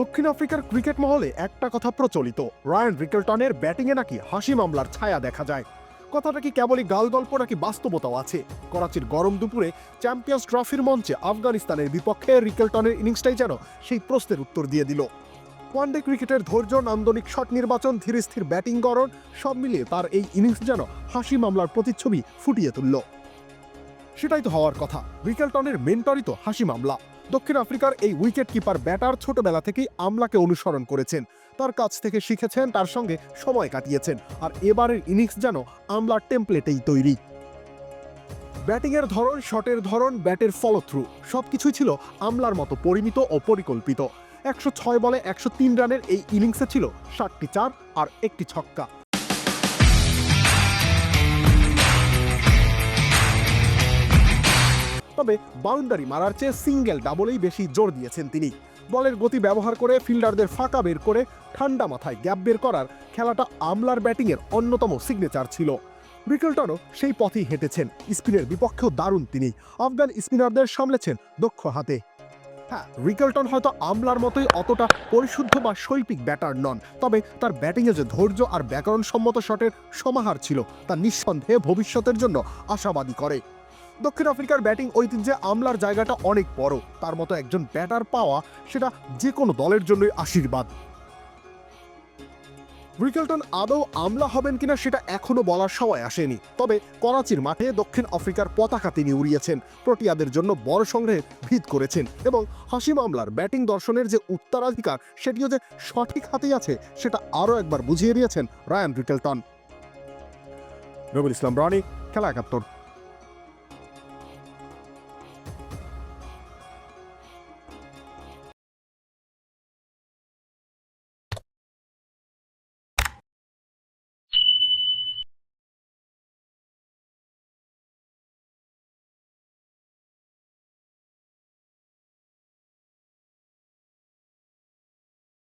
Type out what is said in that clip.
দক্ষিণ আফ্রিকার ক্রিকেট মহলে একটা কথা প্রচলিত। রায়ান রিকেলটনের ব্যাটিংয়ে নাকি হাসি মামলার ছায়া দেখা যায়। কথাটা কি কেবলই গাল গল্প নাকি বাস্তবতাও আছে? করাচির গরম দুপুরে চ্যাম্পিয়ন্স ট্রফির মঞ্চে আফগানিস্তানের বিপক্ষে রিকেলটনের ইনিংসটাই যেন সেই প্রশ্নের উত্তর দিয়ে দিল। ওয়ানডে ক্রিকেটের ধৈর্য, নান্দনিক শট নির্বাচন, ধীরে স্থির ব্যাটিং গড়ন, সব মিলিয়ে তার এই ইনিংস যেন হাসি মামলার প্রতিচ্ছবি ফুটিয়ে তুলল। সেটাই তো হওয়ার কথা। রিকেলটনের মেন্টরই তো হাসি মামলা। দক্ষিণ আফ্রিকার এই উইকেট কিপার ব্যাটার ছোটবেলা থেকেই আমলাকে অনুসরণ করেছেন। তার কাছ থেকে শিখেছেন, তার সঙ্গে সময় কাটিয়েছেন আর এবারের ইনিংস যেন আমলার টেমপ্লেটেই তৈরি। ব্যাটিংয়ের ধরন, শটের ধরন, ব্যাটের ফলো থ্রু সবকিছুই ছিল আমলার মতো পরিমিত ও পরিকল্পিত। একশো ছয় বলে একশো তিন রানের এই ইনিংসে ছিল ষাটটি চার আর একটি ছক্কা। তবে বাউন্ডারি মারার চেয়ে সিঙ্গেল ডাবলেই বেশি জোর দিয়েছেন তিনি। বলের গতি ব্যবহার করে ফিল্ডারদের ফাঁকা বের করে ঠান্ডা মাথায় গ্যাপ বের করার খেলাটা আমলার ব্যাটিংয়ের অন্যতম সিগনেচার ছিল। রিকেলটনও সেই পথেই হেঁটেছেন। স্পিনের বিপক্ষেও দারুণ তিনি। আফগান স্পিনারদের সামলেছেন দক্ষ হাতে। হ্যাঁ রিকেলটন হয়তো আমলার মতোই অতটা পরিশুদ্ধ বা শৈল্পিক ব্যাটার নন, তবে তার ব্যাটিংয়ে যে ধৈর্য আর ব্যাকরণসম্মত শটের সমাহার ছিল, তা নিঃসন্দেহে ভবিষ্যতের জন্য আশাবাদী করে। দক্ষিণ আফ্রিকার ব্যাটিং ঐতিহ্যে আমলার জায়গাটা অনেক বড়। তার মতো একজন ব্যাটার পাওয়া সেটা যে কোনো দলের জন্যই আশীর্বাদ। রিকেলটন আদৌ আমলা হবেন কিনা সেটা এখনও বলার সময় আসেনি। তবে করাচির মাঠে দক্ষিণ আফ্রিকার পতাকা তিনি উড়িয়েছেন। প্রোটিয়াদের জন্য বড় সংগ্রহে ভিত করেছেন এবং হাসি মামলার ব্যাটিং দর্শনের যে উত্তরাধিকার, সেটিও যে সঠিক হাতেই আছে, সেটা আরও একবার বুঝিয়ে দিয়েছেন রায়ান রিকেলটন। রবিল ইসলাম রনি, খেলা একাত্তর।